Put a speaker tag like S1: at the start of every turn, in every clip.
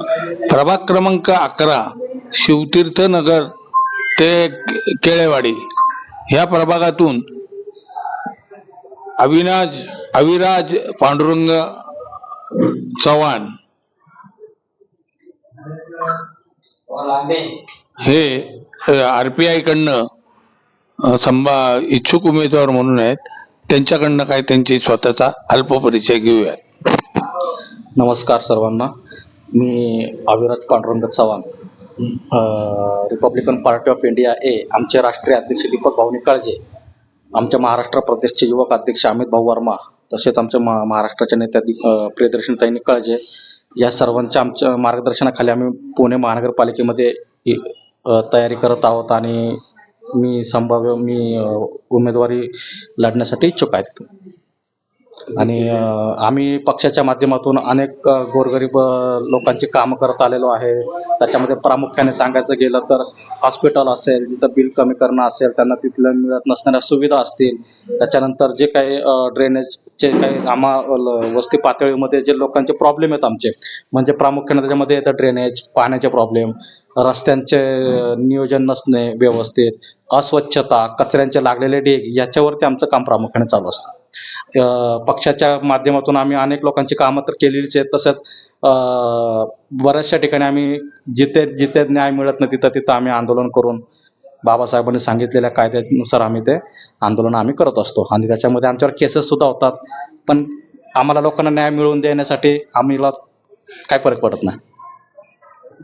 S1: प्रभाग क्रमांक अकरा शिवतीर्थ नगर ते केळेवाडी. ह्या प्रभागातून अविनाज अविराज पांडुरंग चव्हाण हे आर पी आय कडनं संभा इच्छुक उमेदवार म्हणून आहेत. त्यांच्याकडनं काय त्यांची स्वतःचा अल्प परिचय घेऊया
S2: नमस्कार सर्वांना. मी Aviraj Pandurang Chavan Republican Party of India A आमचे राष्ट्रीय अध्यक्ष दीपक भाऊ काळजे आमच्या महाराष्ट्र प्रदेशचे युवक अध्यक्ष अमित भाऊ वर्मा तसेच आमच्या महा महाराष्ट्राच्या नेत्या दीप अ, प्रियदर्शनताई काळजे या सर्वांच्या आमच्या मार्गदर्शनाखाली आम्ही पुणे महानगरपालिकेमध्ये तयारी करत आहोत आणि मी संभाव्य मी उमेदवारी लढण्यासाठी इच्छुक आहेत आणि आम्ही पक्षाच्या माध्यमातून अनेक गोरगरीब लोकांची कामं करत आलेलो आहे. त्याच्यामध्ये प्रामुख्याने सांगायचं गेलं तर हॉस्पिटल असेल जिथं बिल कमी करणं असेल त्यांना तिथलं मिळत नसणाऱ्या सुविधा असतील. त्याच्यानंतर जे काही ड्रेनेजचे काही आम्हा वस्ती पातळीमध्ये जे लोकांचे प्रॉब्लेम आहेत आमचे म्हणजे प्रामुख्याने त्याच्यामध्ये येतं ड्रेनेज पाण्याचे प्रॉब्लेम रस्त्यांचे नियोजन नसणे व्यवस्थित अस्वच्छता कचऱ्यांचे लागलेले डेग याच्यावरती आमचं काम प्रामुख्याने चालू असतं. पक्षाच्या माध्यमातून आम्ही अनेक लोकांची कामं तर केलेलीच आहेत. तसंच बऱ्याचशा ठिकाणी आम्ही जिथे जिथे न्याय मिळत नाही तिथं तिथं आम्ही आंदोलन करून बाबासाहेबांनी सांगितलेल्या कायद्यानुसार आम्ही ते आंदोलन आम्ही करत असतो. आणि त्याच्यामध्ये आमच्यावर केसेस सुद्धा होतात. पण आम्हाला लोकांना न्याय मिळवून देण्यासाठी आम्हाला काय फरक पडत नाही.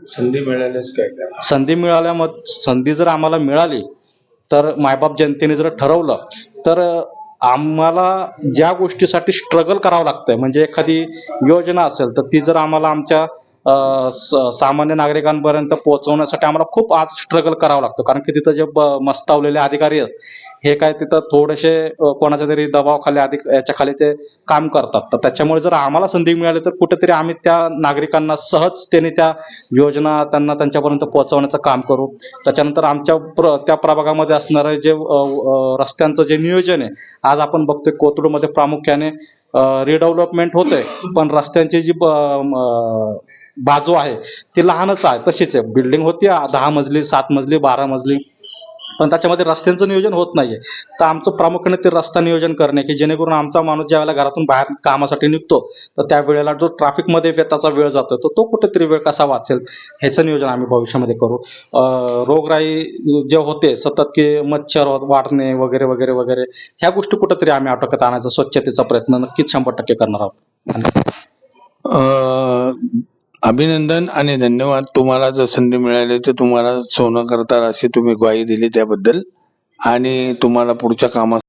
S1: संधी मिळाल्याच काय काय
S2: संधी मिळाल्या मग संधी जर आम्हाला मिळाली तर मायबाप जनतेने जर ठरवलं तर आम्हाला ज्या गोष्टीसाठी स्ट्रगल करावं लागतंय म्हणजे एखादी योजना असेल तर ती जर आम्हाला आमच्या सामान्य नागरिकांपर्यंत पोहोचवण्यासाठी आम्हाला खूप आज स्ट्रगल करावं लागतो. कारण की तिथं जे मस्तावलेले अधिकारी आहेत हे काय तिथं थोडेसे कोणाच्या तरी दबावाखाली अधिक याच्या खाली ते काम करतात. तर त्याच्यामुळे जर आम्हाला संधी मिळाली तर कुठेतरी आम्ही त्या नागरिकांना सहजतेने त्या योजना त्यांना त्यांच्यापर्यंत पोहोचवण्याचं काम करू. त्याच्यानंतर आमच्या प्र त्या प्रभागामध्ये असणारं जे रस्त्यांचं जे नियोजन आहे आज आपण बघतोय कोथरूडमध्ये प्रामुख्याने रिडेव्हलपमेंट होतंय. पण रस्त्यांची जी बाजू आहे ती लहानच आहे तशीच आहे. बिल्डिंग होती दहा मजली सात मजली बारा मजली. पण त्याच्यामध्ये रस्त्यांचं नियोजन होत नाहीये. तर आमचं प्रामुख्याने ते रस्ता नियोजन करणे की जेणेकरून आमचा माणूस ज्या वेळेला घरातून बाहेर कामासाठी निघतो तर त्या वेळेला जो ट्रॅफिकमध्ये त्याचा वेळ जातो तर तो कुठेतरी वेळ कसा वाचेल ह्याचं नियोजन आम्ही भविष्यामध्ये करू. रोगराई जे होते सतत की मच्छर वाढणे वगैरे वगैरे वगैरे ह्या गोष्टी कुठेतरी आम्ही आटोक्यात आणायचा स्वच्छतेचा प्रयत्न नक्कीच शंभर टक्के करणार आहोत.
S1: अभिनंदन आणि धन्यवाद. तुम्हाला जर संधी मिळाली तर तुम्हाला सोनं करताल अशी तुम्ही ग्वाही दिली त्याबद्दल. आणि तुम्हाला पुढच्या कामात